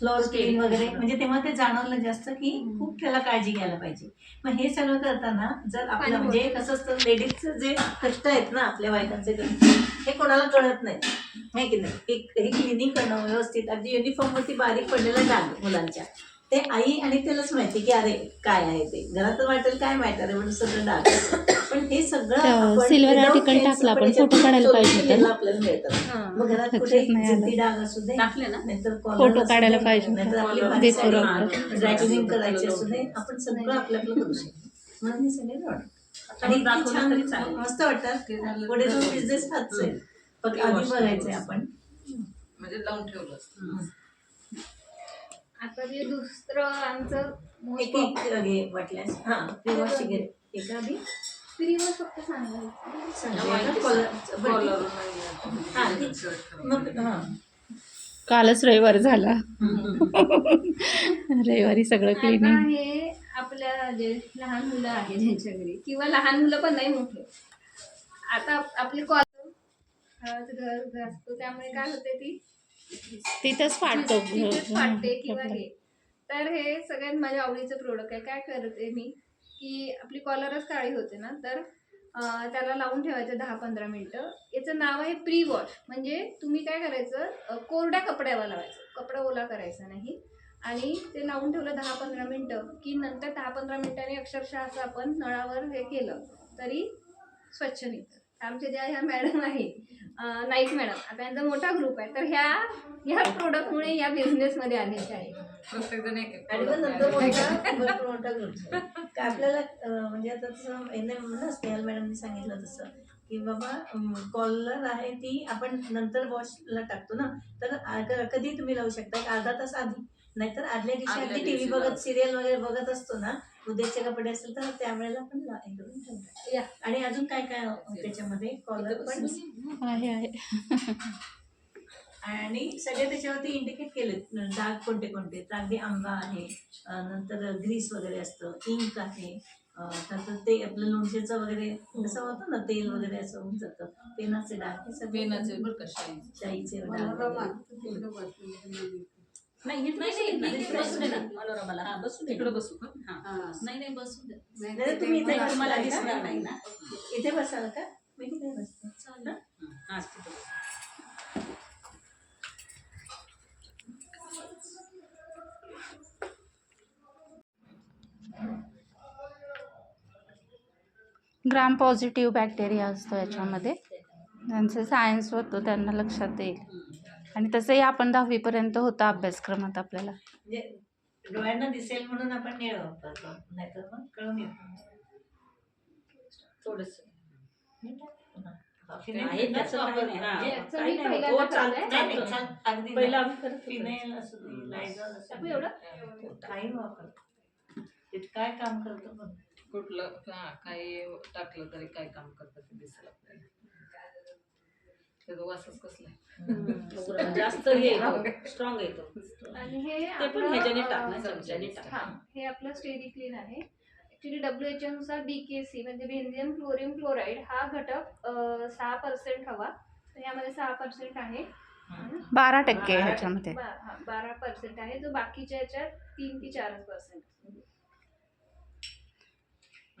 Floor clean वगैरे. म्हणजे तेव्हा ते जाणवलं जास्त की खूप त्याला काळजी घ्यायला पाहिजे. मग हे सगळं करताना जर आपलं म्हणजे कसं असतं लेडीजचं जे कष्ट आहेत ना आपल्या बायकांचे हे कोणाला कळत नाही. हे की नाही? एक हे क्लिनिंग करणं व्यवस्थित. अगदी युनिफॉर्म वरती बारीक पडलेलं डाग मुलांच्या. ते आई आणि त्यालाच माहिती की अरे काय आहे ते. घरात वाटेल काय माहिती अरे म्हणून सगळं डाग पण हे सगळं article hands टाकलं आपण, याच्यात काढायला पाहिजे आपल्याला मिळतं. हां. मग घरात कुठे डाग असू दे टाकले ना? नाहीतर फोटो काढायला पाहिजे नाहीतर आपली डॉक्टर. ड्रायक्लिनिंग करायची असू दे आपण सगळं आपलं आपलं करू शकतो. म्हणून हे सगळे रोड आणि छान. मस्त वाटतात पुढे जाऊन बिझनेस हाच आहे फक्त आधी बघायचंय आपण. म्हणजे लावून ठेवलं. आता जे दुसरं आमचं एक मोस्टली एक घे वाटल्यास. हा एका फक्त सांगायचं हा, आहे. मग हा. कालच रविवार झाला. रविवारी सगळं आता क्लिनिंग हे आपल्या जे लहान मुलं आहेत ज्यांच्या घरी किंवा लहान मुलं पण नाही मोठे. आता आप- आपली कॉल घर असतो त्यामुळे काय होते ती? तिथंच फाटतो तिथेच फाटते किंवा हे. तर हे सगळ्यात माझ्या आवडीचं प्रोडक्ट आहे. काय करते मी की आपली कॉलरच काळी होते ना तर त्याला लावून ठेवायचं दहा पंधरा मिनटं. याचं नाव आहे प्री वॉश म्हणजे तुम्ही काय करायचं कोरड्या कपड्यावर लावायचं. कपडा ओला करायचा नाही. आणि ते लावून ठेवलं दहा पंधरा मिनटं की नंतर दहा पंधरा मिनिटांनी अक्षरशः असं आपण नळावर हे केलं तरी स्वच्छ निघतं. आमच्या ज्या ह्या मॅडम आहेत अं, नाईक मॅडम आता यांचा मोठा ग्रुप आहे. तर ह्या ह्या प्रोडक्टमुळे या बिझनेसमध्ये आलेल्या आहेत. प्रत्येक जण एक एक आणि मग नंतर मोठा भरपूर मोठा ग्रुप का आपल्याला म्हणजे आता तसं याने ना स्नेहल मॅडमने सांगितलं तसं की बाबा कॉलर आहे ती आपण नंतर वॉशला टाकतो ना तर कधी तुम्ही लावू शकता? अर्धा तास आधी. नाहीतर आदल्या दिवशी अगदी टीव्ही बघत. सिरियल वगैरे बघत असतो ना उद्याचे कपडे असेल तर त्यावेळेला पण हे या. आणि अजून काय काय त्याच्यामध्ये? कॉलर पण? आहे आहे. आणि सगळे त्याच्यावरती इंडिकेट केले डाग कोणते कोणते? तर अगदी आंबा आहे. नंतर ग्रीस वगैरे असतं. इंक आहे. नंतर ते आपलं लोणचेचं वगैरे कसं होतं ना तेल वगैरे असं होऊन जातं. पेनाचे डाग हे सगळे पेनाचे शाईचे. डाग वगैरे. नाही इथे नाही, बसू दे नाही, ना. इथे बसू दे ना, मनोरमाला. हा, बसू दे. इकडं बसू का हा. नाही नाही बसू दे नाही, तुम्ही इथे मला? दिसणार नाही ना इथे बसाल का मी बसते चालेल. हा. ग्राम पॉझिटिव्ह बॅक्टेरिया असतो याच्यामध्ये ज्यांचं सायन्स होतं त्यांना लक्षात येईल आणि तसंही आपण दहावीपर्यंत होता अभ्यासक्रमात आपल्याला. म्हणजे डोळ्यांना दिसेल म्हणून आपण निळ वापरतो. नाहीतर मग कळून येतो थोडंसं. नाही. हा. हो, ते काय काम करतं कुठलं? हा काही टाकलं तरी काय काम करतं ते दिसेल आपल्याला त्याचा वासच कसला. जास्त हे स्ट्रॉंग येतो. आणि हे ते पण आपलं, ह्याच्याने अं, टाक ना चमच्याने टाक हा. हे आपलं स्टेरी क्लीन आहे. ऍक्च्युली डब्ल्यू एच नुसार बीकेसी म्हणजे बेन्झियम क्लोरिन क्लोराईड हा घटक सहा पर्सेंट हवा. तर यामध्ये सहा पर्सेंट आहे. बारा टक्के बारा ह्याच्यामध्ये. बा- हा, बारा पर्सेंट आहे. जो बाकीच्या याच्यात तीन ते चार पर्सेंट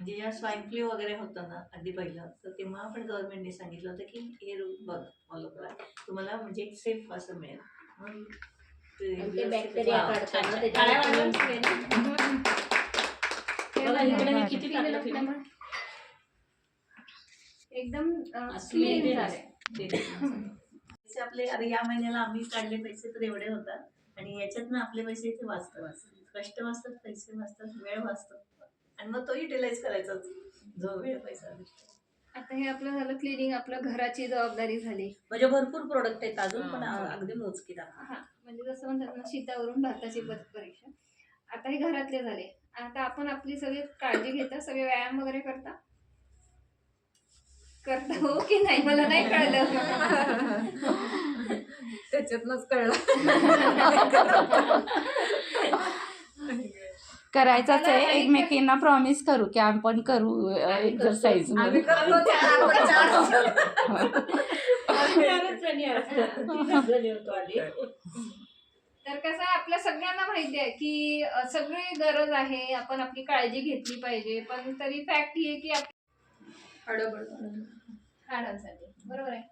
म्हणजे जेव्हा स्वाईन फ्लू वगैरे होतं ना अगदी पहिलं तर तेव्हा आपण गव्हर्नमेंटने सांगितलं होतं की हे रूल बघ फॉलो करा. तुम्हाला म्हणजे एक सेफ असं मिळेल. म्हणून एकदम आपले अरे या महिन्याला आम्ही काढले पैसे तर एवढे होतात. आणि याच्यातनं आपले पैसे इथे वाचतात. कष्ट वाचतात पैसे वाचतात वेळ वाचतो. आणि मग तो युटिलाइज करायचा जो वेळ पैसा. आता हे आपलं झालं क्लिनिंग आपलं घराची जबाबदारी झाली. म्हणजे भरपूर प्रोडक्ट आहेत अजून पण. अगदी मोजकी दाखवा हा म्हणजे जसं म्हणतात ना शीतावरून भाताची पद परीक्षा. आता हे घरातले झाले. आता आपण आपली सगळी काळजी घेता सगळे व्यायाम वगैरे करता? करता हो की नाही? मला नाही कळलं. त्याच्यातनंच कळलं. करायचाच आहे. एकमेकींना प्रॉमिस करू की आपण करू एक्सरसाइज तर कसं आहे आपल्या सगळ्यांना माहिती आहे की सगळी गरज आहे. आपण आपली काळजी घेतली पाहिजे. पण तरी फॅक्ट ही आहे की आप- हाडांसाठी. बरोबर आहे.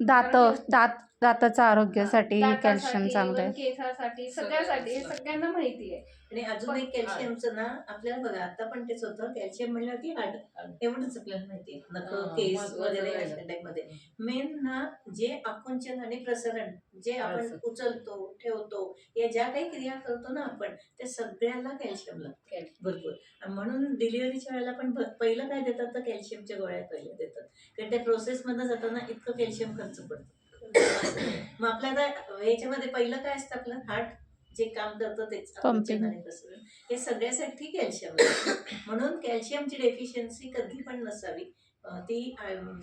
दात दात. दाताचं आरोग्यासाठी कॅल्शियम चांगलं आहे. केसासाठी सगळ्यासाठी हे सगळ्यांना माहिती आहे. आणि अजून एक कॅल्शियमचं ना आपल्याला बघा आता पण तेच होतं कॅल्शियम म्हणलं की हाड एवढंच आपल्याला माहिती आहे. नख हा, केस वगैरे मध्ये. मेन ना जे आकुंचन आणि प्रसरण जे आपण. उचलतो ठेवतो या ज्या काही क्रिया करतो ना आपण त्या सगळ्याला कॅल्शियम लागतं. भरपूर. म्हणून डिलिव्हरीच्या वेळेला पण पहिलं काय देतात तर कॅल्शियमच्या गोळ्या पहिल्या देतात. कारण त्या प्रोसेस मध्ये जाताना इतकं कॅल्शियम खर्च पडतं. मग आपल्या आता ह्याच्यामध्ये पहिलं काय असतं आपलं? हार्ट जे काम करतं तेच प्रसरण हे सगळ्यासाठी कॅल्शियम. म्हणून कॅल्शियमची डेफिशियन्सी कधी पण नसावी. ती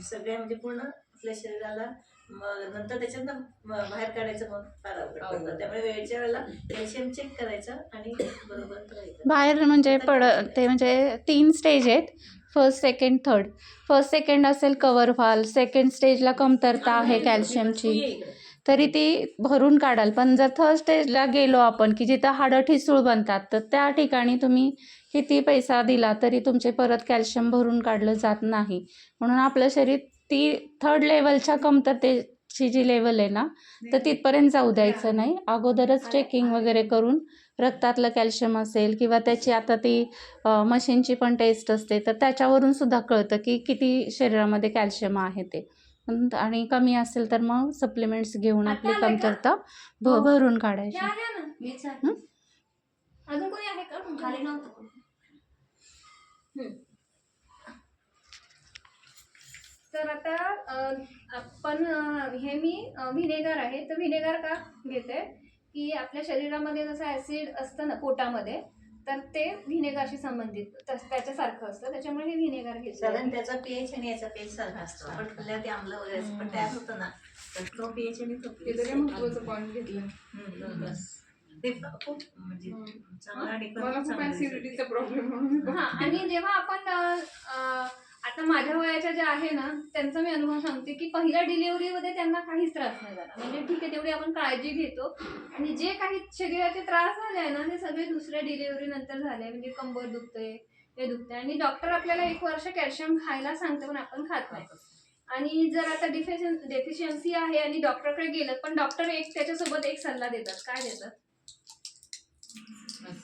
सगळ्या म्हणजे पूर्ण आपल्या शरीराला नंतर त्याच्यातनं बाहेर काढायचं मग फार अवघड पडतं. अवघड. त्यामुळे वेळच्या वेळेला कॅल्शियम चेक करायचं आणि बरोबर बाहेर म्हणजे पड ते म्हणजे तीन स्टेज आहेत. First second third first second असेल कवर व्हाल. सेकंड स्टेजला कमतरता आहे कॅल्शियमची तरी ती भरून काढाल. पण जर थर्ड स्टेजला गेलो आपण की जिथं हाडं ठिसूळ बनतात तर त्या ठिकाणी तुम्ही किती पैसा दिला तरी तुमचे परत कॅल्शियम भरून काढलं जात नाही. म्हणून आपलं शरीर ती थर्ड लेवलच्या कमतरतेची जी लेवल आहे ना तर तिथपर्यंत जाऊ द्यायचं नाही. अगोदरच चेकिंग वगैरे करून रक्तातलं कॅल्शियम असेल किंवा त्याची आता ती मशीनची पण टेस्ट असते तर त्याच्यावरून सुद्धा कळतं की किती शरीरामध्ये कॅल्शियम आहे ते. आणि कमी असेल तर मग सप्लिमेंट्स घेऊन आपली? कमतरता भ- भरून काढायची. हं? तर आता आपण हे मी व्हिनेगर आहे. तर व्हिनेगर का घेते? की आपल्या शरीरामध्ये जसं ॲसिड असतं ना पोटामध्ये तर ते व्हिनेगरशी संबंधित तस- त्याच्यासारखं असतं. त्याच्यामुळे हे व्हिनेगर साधारण घेते त्याचा पीएच आणि याचा पीएच सारखा असतो. आपण खाल्ल्या ते आम्ल वगैरे असं पण तयार होतं ना तर तो पीएच आणि तो महत्वाचं पॉईंट घेतलं. ते खूप म्हणजे चांगला आणि प्रॉब्लेम म्हणून हा आणि जेव्हा आपण आता माझ्या वयाच्या ज्या आहे ना त्यांचा मी अनुभव सांगते की पहिल्या डिलिव्हरीमध्ये त्यांना काहीच त्रास नाही झाला. म्हणजे ठीक आहे तेवढी आपण काळजी घेतो. आणि जे काही शरीराचे त्रास झाले आहे ना ते सगळे दुसऱ्या डिलिव्हरी नंतर झाले. म्हणजे कंबर दुखते हे दुखते आणि डॉक्टर आपल्याला एक वर्ष कॅल्शियम खायला सांगते पण आपण खात नाही. आणि जर आता डिफिशियन डेफिशियन्सी आहे आणि डॉक्टरकडे गेलं पण डॉक्टर एक त्याच्यासोबत एक सल्ला देतात. काय देतात?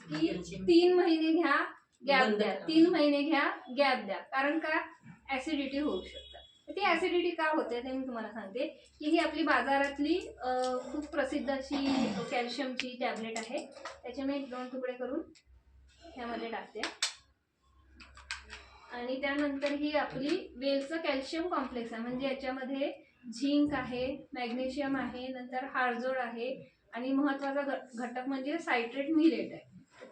की. तीन महिने घ्या गॅप द्या. तीन महिने घ्या गॅप द्या. कारण का? ऍसिडिटी होऊ शकतं. तर ती ऍसिडिटी का होते ते मी तुम्हाला सांगते. की ही आपली बाजारातली खूप प्रसिद्ध अशी कॅल्शियमची टॅबलेट आहे. त्याचे मी दोन तुकडे करून ह्यामध्ये टाकते. आणि त्यानंतर ही आपली वेलचं कॅल्शियम कॉम्प्लेक्स आहे. म्हणजे याच्यामध्ये झिंक आहे मॅग्नेशियम आहे नंतर हाडजोड आहे. आणि महत्त्वाचा घटक म्हणजे सायट्रेट मिलेट आहे.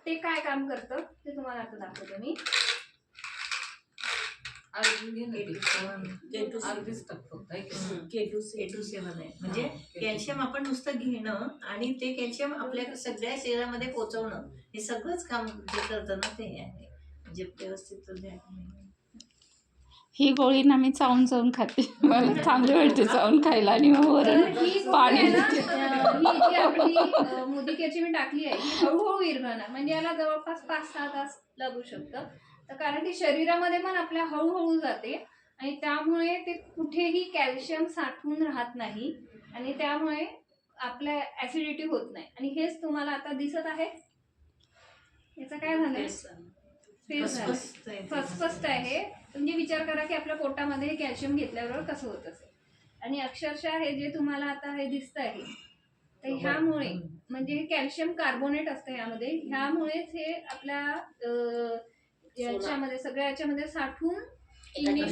ते काय काम करतं ते तुम्हाला आता दाखवते मी अर्धी घे ना ती. K2C. अर्धीच टाक फक्त की नाही? हम्म, K2 K2 सेवन आहे म्हणजे कॅल्शियम आपण नुसतं घेणं आणि ते कॅल्शियम आपल्या सगळ्या शरीरामध्ये पोहोचवणं हे सगळंच काम जे करतं ना ते आहे म्हणजे व्यवस्थित. ही गोळी ना मी चावून चावून खाते. मला चांगली वाटते चावून खायला आणि मग वरून ही पाणी ही मुदिकेची मी टाकली आहे ही हळूहळू विरघळणार म्हणजे याला जवळपास पाच सहा तास लागू शकतं. तर कारण ती शरीरामध्ये पण आपल्या हळूहळू जाते आणि त्यामुळे ते कुठेही कॅल्शियम साठवून राहत नाही आणि त्यामुळे आपल्या ॲसिडिटी होत नाही. आणि हेच तुम्हाला आता दिसत आहे? याचं काय झालं. फसफस्त आहे. म्हणजे विचार करा की आपल्या पोटामध्ये कॅल्शियम घेतल्याबरोबर कसं होत असेल. आणि अक्षरशः हे जे तुम्हाला आता हे दिसत आहे तर ह्यामुळे म्हणजे हे कॅल्शियम कार्बोनेट असतं ह्यामध्ये. ह्यामुळेच हे आपल्या याच्यामध्ये सगळ्या याच्यामध्ये साठून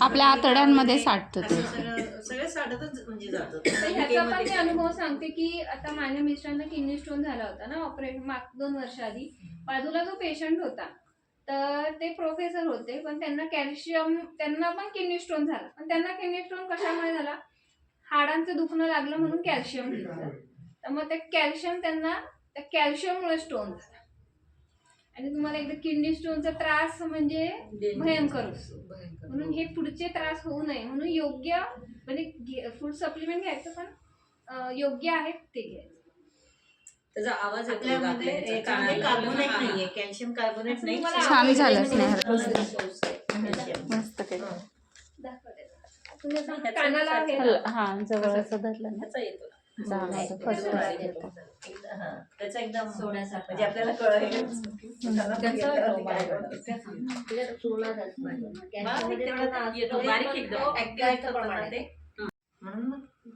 आपल्या आतड्यांमध्ये साठतं ते. असं सगळं सगळं साठतच म्हणजे जातं. ह्याचा पण मी अनुभव सांगते की आता माझ्या मिस्टरांना किडनी स्टोन झाला होता ना ऑपरेशन माग दोन वर्ष आधी. बाजूला जो पेशंट होता तर ते प्रोफेसर होते. पण त्यांना कॅल्शियम त्यांना पण किडनी स्टोन झाला. पण त्यांना किडनी स्टोन कशामुळे झाला? हाडांचं दुखणं लागलं म्हणून कॅल्शियम घेतलं. तर मग ते कॅल्शियम त्यांना त्या कॅल्शियममुळे स्टोन झाला. आणि तुम्हाला एकदा किडनी स्टोनचा त्रास म्हणजे भयंकर असतो. भयंकर. म्हणून हे पुढचे त्रास होऊ नये. म्हणून योग्य म्हणजे फूड सप्लिमेंट घ्यायचं पण योग्य आहे ते घ्यायचं. त्याचा आवाज़ येतो आपल्यामध्ये याच्यामध्ये कार्बोनेट कार्बोनेट नाही छान झालं स्नेहल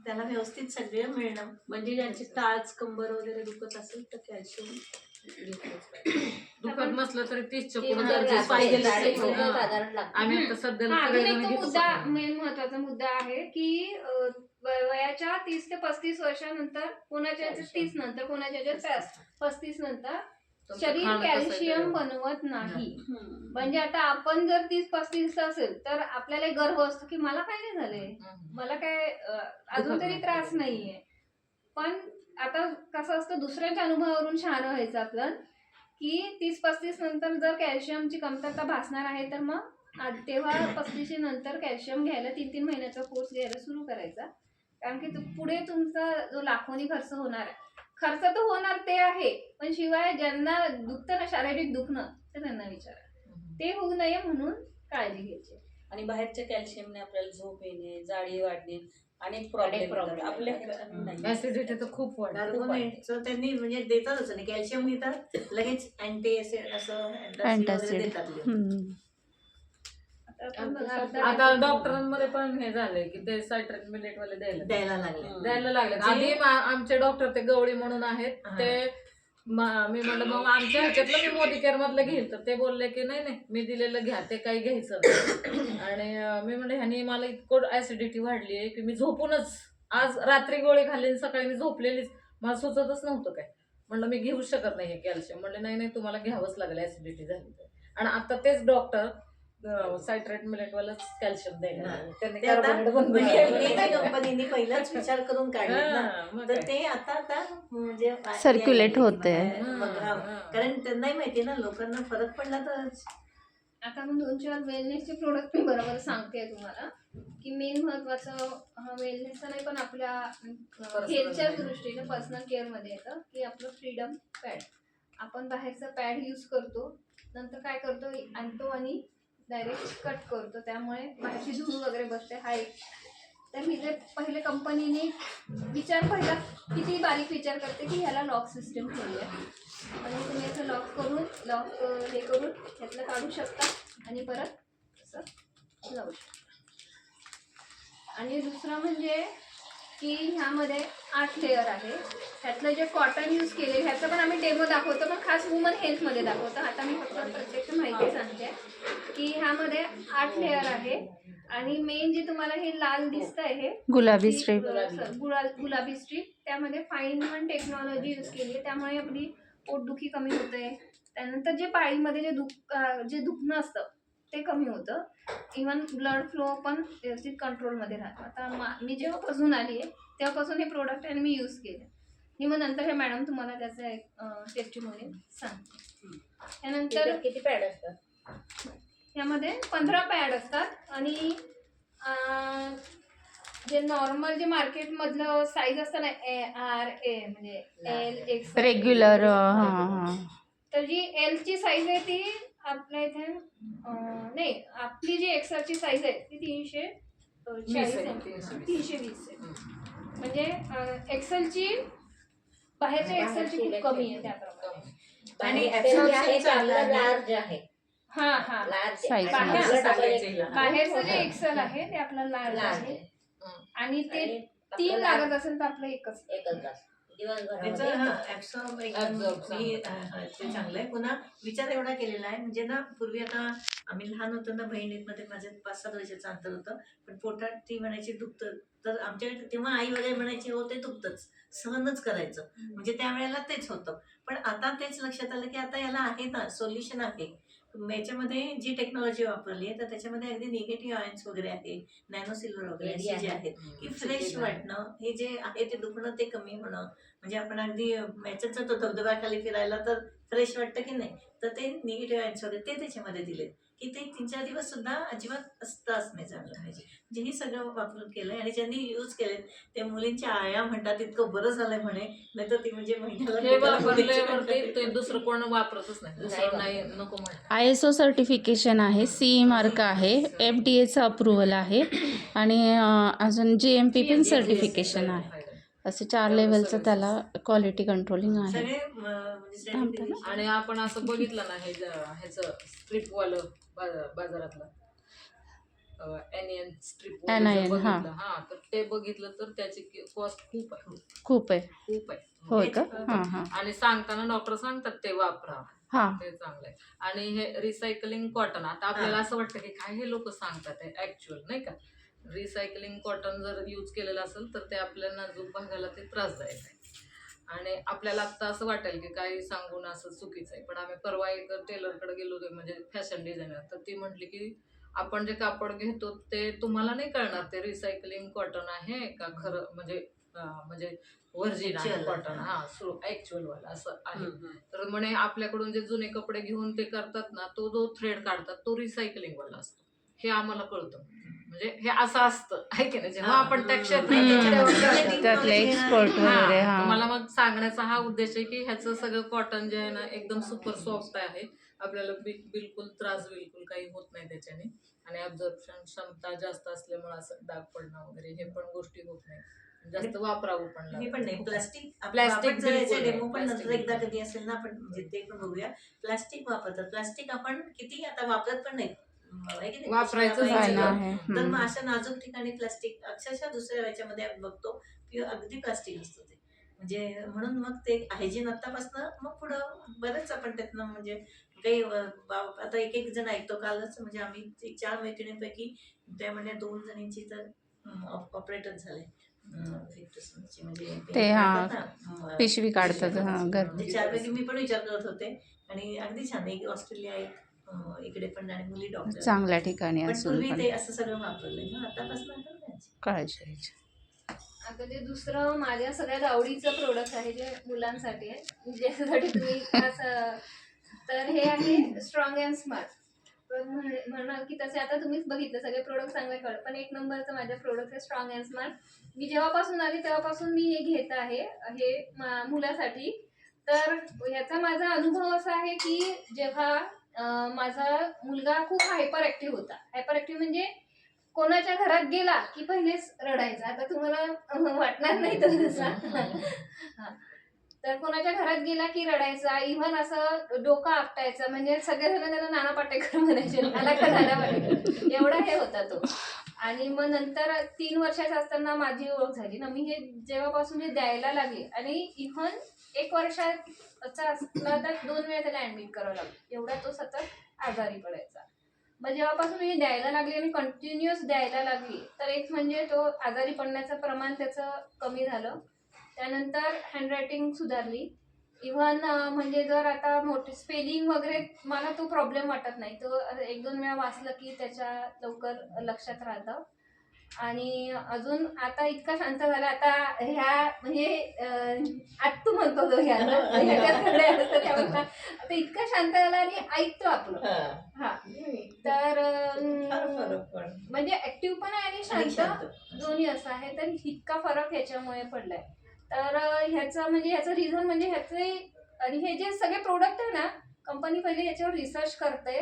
त्याला व्यवस्थित सगळं मिळणं म्हणजे ज्यांची टाच कंबर वगैरे दुखत असेल तर कॅल्शियम दुखत नसलं तरी. हजार साधारण लागतं. आम्ही आता मुद्दा. मेन महत्त्वाचा मुद्दा आहे की वयाच्या तीस ते पस्तीस वर्षानंतर कोणाच्या तीस नंतर कोणाच्या पस्तीस नंतर शरीर कॅल्शियम. बनवत नाही म्हणजे आता आपण जर तीस पस्तीस असेल तर आपल्याला गर्व असतो की मला काय नाही झालंय हम्म. मला काय अजून तरी. त्रास नाहीये पण आता कसं असतं दुसऱ्याच्या अनुभवावरून शहाणं व्हायचं आपलं की तीस पस्तीस नंतर जर कॅल्शियमची कमतरता भासणार आहे तर मग तेव्हा पस्तीशी नंतर कॅल्शियम घ्यायला तीन तीन महिन्याचा कोर्स घ्यायला सुरू करायचा कारण की पुढे तुमचा जो लाखोनी खर्च होणार आहे खर्च तर होणार ते आहे पण शिवाय ज्यांना दुखतं ना शारीरिक दुखणं ते त्यांना विचारा. ते होऊ नये म्हणून काळजी घ्यायची. आणि बाहेरच्या कॅल्शियमने आपल्याला झोप येणे जाडी वाढणे अनेक प्रॉब्लेम. नाही. ऍसिडिटी तर खूप त्यांनी म्हणजे देतातच आणि कॅल्शियम देतात लगेच अँटी असं. देतात लगेच. हम्म. आता आपण बघा, आता- आता डॉक्टरांमध्ये पण हे झालंय की ते सायट्रेट मिलेट वाले द्यायला द्यायला लागले. द्यायला आधी मा- आमचे डॉक्टर ते गवळी म्हणून आहेत. हा. ते म- मी म्हणलं मग आमच्या ह्याच्यातलं मी मोदी केअर मधलं घेईल तर ते बोलले की नाही नाही मी दिलेलं घ्या ते काही घ्यायचं नाही. आणि अं, मी म्हणलं ह्यानी मला इतकं ऍसिडिटी वाढली आहे की मी झोपूनच आज रात्री गोळी खाल्ली आणि सकाळी मी झोपलेलीच. मला सुचतच नव्हतं काय. म्हणलं मी घेऊ शकत नाही हे कॅल्शियम म्हणलं नाही नाही तुम्हाला घ्यावंच लागेल ऍसिडिटी झाली तर. आणि आता तेच डॉक्टर सायट्रेट मिलेटवालाच कॅल्शियम कंपनीने पहिलाच विचार करून काढले हा, तर. ते आता आता म्हणजे Circulate होतंय. बाहेर बघा. हा. कारण त्यांनाही माहिती ना लोकांना फरक पडला तर आता मी दोन चार वेलनेसचे प्रोडक्ट मी बरोबर सांगते तुम्हाला की मेन महत्वाचं वेलनेसचं नाही पण आपल्या हेल्थच्या दृष्टीने पर्सनल केअरमध्ये येतं की आपलं फ्रीडम पॅड आपण बाहेरचा पॅड यूज करतो नंतर काय करतो आणतो आणि डायरेक्ट कट करतो. त्यामुळे बाहेरची धूळ वगैरे बसते. हा एक. तर मी जे पहिले कंपनीने विचार पहिला किती बारीक विचार करते की ह्याला लॉक सिस्टम आहे आणि तुम्ही याचं लॉक करून लॉक हे करून ह्यातलं काढू शकता. आणि परत असं लावू शकता. आणि दुसरं म्हणजे की ह्यामध्ये आठ लेअर आहे. ह्यातलं जे कॉटन यूज केले ह्याचं पण आम्ही डेमो दाखवतो पण खास वुमन हेल्थमध्ये दाखवतो. आता मी फक्त प्रत्यक्ष माहिती सांगते की ह्यामध्ये आठ लेअर आहे. आणि मेन जे तुम्हाला हे लाल दिसतंय हे गुलाबी स्ट्रीप गुलाबी स्ट्रीप त्यामध्ये फाईन वन टेक्नॉलॉजी यूज केली आहे त्यामुळे आपली पोटदुखी कमी होते त्यानंतर जे पाळीमध्ये जे दुख जे दुखणं असतं ते कमी होतं. इवन ब्लड फ्लो पण व्यवस्थित कंट्रोलमध्ये राहतो. आता मा मी जेव्हापासून आली आहे तेव्हापासून हे प्रोडक्ट आणि मी यूज केले आणि मग नंतर हे मॅडम तुम्हाला त्याचं एक टेस्टिमोनियल सांगते. त्यानंतर किती पॅड असतात? यामध्ये पंधरा पॅड असतात. आणि जे नॉर्मल जे मार्केटमधलं साईज असतं ना ए आर ए म्हणजे एल एक्स रेग्युलर तर जी एलची साईज आहे ती आपल्या इथे नाही आपली जी एक्सलची साईज आहे ती तीनशे चाळीस आहे. तीनशे वीस. आहे. म्हणजे एक्सेलची बाहेरच्या एक्सेलची खूप कमी आहे त्याप्रमाणे. आणि. लार्ज आहे. हा हा. बाहेरचं जे एक्सेल आहे ते आपलं लार्ज आहे. आणि ते तीन लागत असेल तर आपलं एकच. एकच चांगलं. आहे. पुन्हा विचार एवढा केलेला आहे. म्हणजे ना पूर्वी आता आम्ही लहान होतो ना बहिणीमध्ये माझ्या पाच सात वर्षाचं अंतर होतं. पण पोटात ती म्हणायची दुखतं. तर आमच्याकडे तेव्हा आई वगैरे म्हणायची हो ते दुखतंच. सहनच करायचं. म्हणजे त्यावेळेला तेच होतं. पण आता तेच लक्षात आलं की आता याला आहे ना सोल्युशन आहे. याच्यामध्ये जी टेक्नॉलॉजी वापरली आहे तर त्याच्यामध्ये अगदी निगेटिव्ह आयन्स वगैरे आहे नॅनो सिल्वर वगैरे असे जे आहेत. की फ्रेश वाटणं हे जे आहे ते दुखणं ते कमी होणं. म्हणजे आपण अगदी याच्यात जातो धबधब्याखाली फिरायला तर फ्रेश वाटतं की नाही? तर ते निगेटिव्ह आयन्स वगैरे ते त्याच्यामध्ये दिले की ते तीन चार दिवस सुद्धा अजिबात त्रास नाही झाला पाहिजे. हे सगळं वापरून केलंय आणि ज्यांनी यूज केले त्या मुलींच्या आया म्हणतात इतकं बरं झालंय म्हणे. नाही तर ती म्हणजे महिन्याला ते दुसरं कोण वापरतच नाही. नको आय एस ओ सर्टिफिकेशन आहे सी मार्क आहे एफ डी एचं अप्रुव्हल आहे. आणि अजून जी एम पी पण सर्टिफिकेशन आहे. असे चार लेवलचं त्याला क्वालिटी कंट्रोलिंग आहे. म्हणजे. आणि आपण असं बघितलं ना हे ज- ह्याचं बाजारातलं. एनियन स्ट्रीप NIN, हा. हा तर ते बघितलं तर त्याची कॉस्ट खूप आहे. खूप आहे. खूप आहे. होय का? हां हां. आणि सांगताना डॉक्टर सांगतात ते वापरा. हां. ते चांगलं आहे. आणि हे रिसायकलिंग कॉटन आता आपल्याला असं वाटतं की काय हे लोक सांगतात ऍक्च्युअल नाही का? रिसायकलिंग कॉटन जर यूज केलेलं असेल तर ते आपल्या नाजूक भागाला ते त्रासदायक आहे. आणि आपल्याला आता असं वाटेल की काही सांगून असं चुकीचं आहे. पण आम्ही परवा एक टेलरकडे गेलो होतो म्हणजे फॅशन डिझायनर तर ती म्हटली की आपण जे कापड घेतो ते तुम्हाला नाही कळणार. ते रिसायकलिंग कॉटन आहे का खरं? म्हणजे म्हणजे व्हर्जिन आहे. कॉटन हा. सो ऍक्च्युअल वाला असं आहे. तर म्हणे आपल्याकडून जे जुने कपडे घेऊन ते करतात ना तो जो थ्रेड काढतात तो रिसायकलिंग वाला असतो. हे आम्हाला कळतं. म्हणजे हे असं असतं. आहे की नाही? जेव्हा आपण त्या क्षेत्रात. त्यातले एक्सपर्ट वगैरे हां मला मग सांगण्याचा हा उद्देश आहे की ह्याचं सगळं कॉटन जे आहे ना एकदम सुपर सॉफ्ट आहे. आपल्याला बिलकुल त्रास बिलकुल काही होत नाही त्याच्याने. आणि ऑब्झर्प्शन क्षमता जास्त असल्यामुळे असं डाग पडणं वगैरे हे पण गोष्टी होत नाही. जास्त वापरावं पण हे पण नाही. प्लास्टिक Plastic आपण जर याचे बिलकुल डेमो पण. नंतर एकदा बिलकुल. कधी असेल ना आपण म्हणजे ते पण बघूया प्लास्टिक वापरतात. प्लास्टिक आपण किती आता वापरत पण नाही. पिशव्या आहे तर. मग अशा नाजूक ठिकाणी प्लास्टिक अक्षरशः दुसऱ्या याच्यामध्ये बघतो की अगदी प्लास्टिक असतं ते. म्हणजे म्हणून मग ते हायजीन आत्तापासून मग पुढं बरंच आपण त्यातनं म्हणजे काही आता एक एक जण ऐकतो कालच म्हणजे आम्ही एक चार मैत्रिणींपैकी त्या म्हणजे दोन जणींची तर ऑपरेटर झाले. म्हणजे ते हा, पिशवी काढतात म्हणजे चारपैकी मी पण विचार करत होते आणि अगदी छान. एक ऑस्ट्रेलिया एक इकडे पण आणि मुली डॉक्टर चांगल्या ठिकाणी असून पूर्वी ते असं सगळं वापरलंय ना आतापासून. काळजी घ्यायची. आता ते दुसरं माझ्या सगळ्यात आवडीचं प्रोडक्ट आहे जे मुलांसाठी आहे. ज्यासाठी तुम्ही तर हे आहे स्ट्रॉंग अँड स्मार्ट म्हणाल की तसे आता तुम्हीच बघितलं सगळे प्रोडक्ट चांगले कळ पण एक नंबरचं माझं प्रोडक्ट आहे स्ट्रॉंग अँड स्मार्ट मी जेव्हापासून आली तेव्हापासून मी हे घेत आहे हे मुलासाठी. तर ह्याचा माझा अनुभव असा आहे की जेव्हा माझा मुलगा खूप हायपर ऍक्टिव्ह होता. हायपर ऍक्टिव्ह म्हणजे कोणाच्या घरात गेला की पहिलेच रडायचा. आता तुम्हाला वाटणार नाही तर तसा. तर कोणाच्या घरात गेला की रडायचा. इव्हन असं डोकं आपटायचं. म्हणजे सगळे जण त्याला नाना पाटेकर म्हणायचे. नाना का नाना पाटेकर? एवढा हे होता तो. आणि मग नंतर तीन वर्षाचा असताना माझी ओळख झाली. ना मी हे जेव्हापासून हे द्यायला लागले आणि इव्हन एक वर्षाचा असला तर दोन वेळा त्याला ऍडमिट करावं लागलं. एवढा तो सतत आजारी पडायचा. मग जेव्हापासून मी द्यायला लागली आणि कंटिन्युअस द्यायला लागली तर एक म्हणजे तो आजारी पडण्याचं प्रमाण त्याचं कमी झालं. त्यानंतर हँडरायटिंग सुधारली. इव्हन म्हणजे जर आता मोठे स्पेलिंग वगैरे मला तो प्रॉब्लेम वाटत नाही. तो एक दोन वेळा वाचलं की त्याच्या लवकर लक्षात राहतं. आणि अजून आता इतका शांत झाला आता ह्या म्हणजे आत्तू म्हणतो तो ह्या आता इतका शांत झाला आणि ऐकतो आपलं हा. हा. तर म्हणजे ऍक्टिव्ह पण आहे आणि शांत. दोन्ही असं आहे. तर इतका फरक ह्याच्यामुळे पडलाय. तर ह्याचं म्हणजे ह्याचं रिझन म्हणजे ह्याचे आणि हे जे सगळे प्रोडक्ट आहे ना कंपनी पहिले ह्याच्यावर रिसर्च करते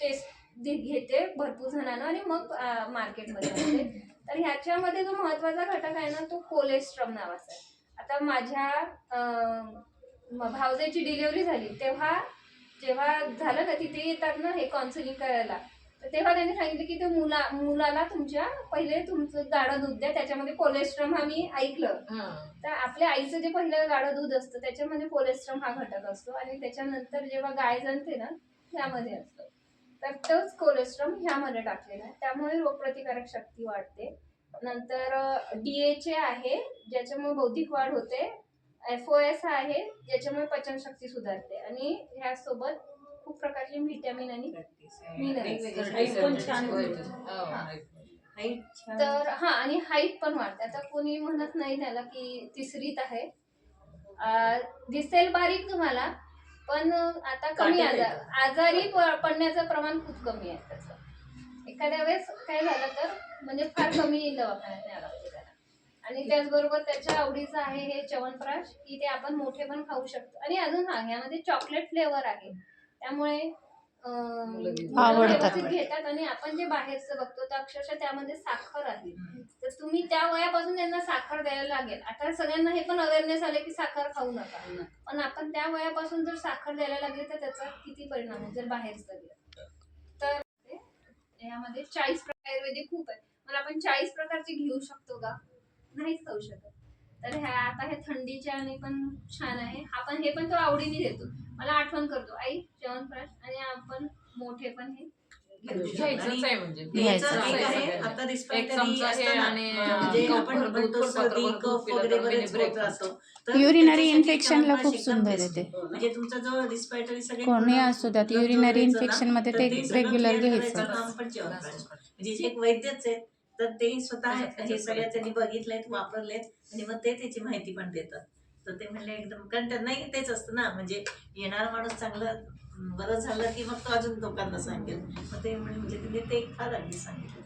टेस्ट घेते भरपूर जणांना आणि मग मार्केटमध्ये आणते. तर ह्याच्यामध्ये जो महत्त्वाचा घटक आहे ना तो कोलेस्ट्रॉम नावाचा आहे. आता माझ्या भावजेची डिलिव्हरी झाली तेव्हा जेव्हा झालं ना तिथे येतात ना हे काउन्सिलिंग करायला तेव्हा त्यांनी सांगितलं की ते मुला मुलाला तुमच्या पहिले तुमचं गाढं दूध द्या त्याच्यामध्ये कोलेस्ट्रॉम हा मी ऐकलं. तर आपल्या आईचं जे पहिलं गाढं दूध असतं त्याच्यामध्ये कोलेस्ट्रॉम हा घटक असतो आणि त्याच्यानंतर जेव्हा गाय जणते ना त्यामध्ये असतो. तर तोच कोलेस्ट्रॉम ह्यामध्ये टाकलेला आहे. त्यामुळे रोगप्रतिकारक शक्ती वाढते. नंतर डी एच ए आहे ज्याच्यामुळे बौद्धिक वाढ होते. एफ ओ एस आहे ज्याच्यामुळे पचनशक्ती सुधारते. आणि ह्यासोबत खूप प्रकारचे व्हिटॅमिन आणि पण छान. तर हा आणि हाईट पण वाढते. आता कोणी म्हणत नाही त्याला की तिसरीत आहे. दिसेल बारीक तुम्हाला पण आता कमी आजार आजारी पडण्याचं प्रमाण खूप कमी आहे त्याचं. एखाद्या वेळेस काय झालं तर म्हणजे फार कमी दवाखान्यात न्यायला लागते त्याला. आणि त्याचबरोबर त्याच्या आवडीचं आहे हे च्यवनप्राश की ते आपण मोठे पण खाऊ शकतो. आणि अजून हा ह्यामध्ये चॉकलेट फ्लेवर आहे. त्यामुळे आवडतात. व्यवस्थित घेतात आणि आपण जे बाहेरचं बघतो तर अक्षरशः त्यामध्ये साखर आहे. तर तुम्ही त्या वयापासून त्यांना साखर द्यायला लागेल. आता सगळ्यांना हे पण अवेअरनेस आले की साखर खाऊ नका. पण आपण त्या वयापासून जर साखर द्यायला लागली तर त्याचा किती परिणाम होईल जर बाहेरचं दिलं तर ते- यामध्ये चाळीस प्रकार आयुर्वेदिक खूप आहे पण आपण चाळीस प्रकारचे घेऊ शकतो का? नाहीच खाऊ शकत. तर ह्या आता हे थंडीचे आणि पण छान आहे. आपण हे पण तो आवडीने देतो मला आठवण करतो आई च्यवनप्राश आणि आपण मोठे पण हे. घ्यायचंच आहे म्हणजे घ्यायचं घ्यायचं एक आहे सगळ्यांना. आता एक डिस्पेंसरी चमचा हे असतं ना, आणि म्हणजे कप आपण भर दूध, म्हणतो फुलपात्र सर्दी भर दूध कफ पिलं वगैरे तर बरेच mini होत breakfast. राहतो तर Urinary त्याच्यासाठी infection ला खूप एकदम सुंदर best. येते. म्हणजे तुमचा जो रिस्पिरेटरी सगळे कोणी असू द्यात युरिनरी इन्फेक्शनमध्ये तर ते सगळं रेग्युलर clear घ्यायचं करायचं काम पण च्यवनप्राश म्हणजे जे एक वैद्यच आहेत तर ते स्वतः हे सगळ्या त्यांनी बघितलेत वापरलेत आणि मग ते त्याची माहिती पण देतात तर ते म्हणले एकदम कारण त्यांनाही तेच असतं ना म्हणजे येणारा माणूस चांगलं बरं झालं की मग तो अजून लोकांना सांगेल. मग ते म्हणजे तिने ते फार आधी सांगितलं.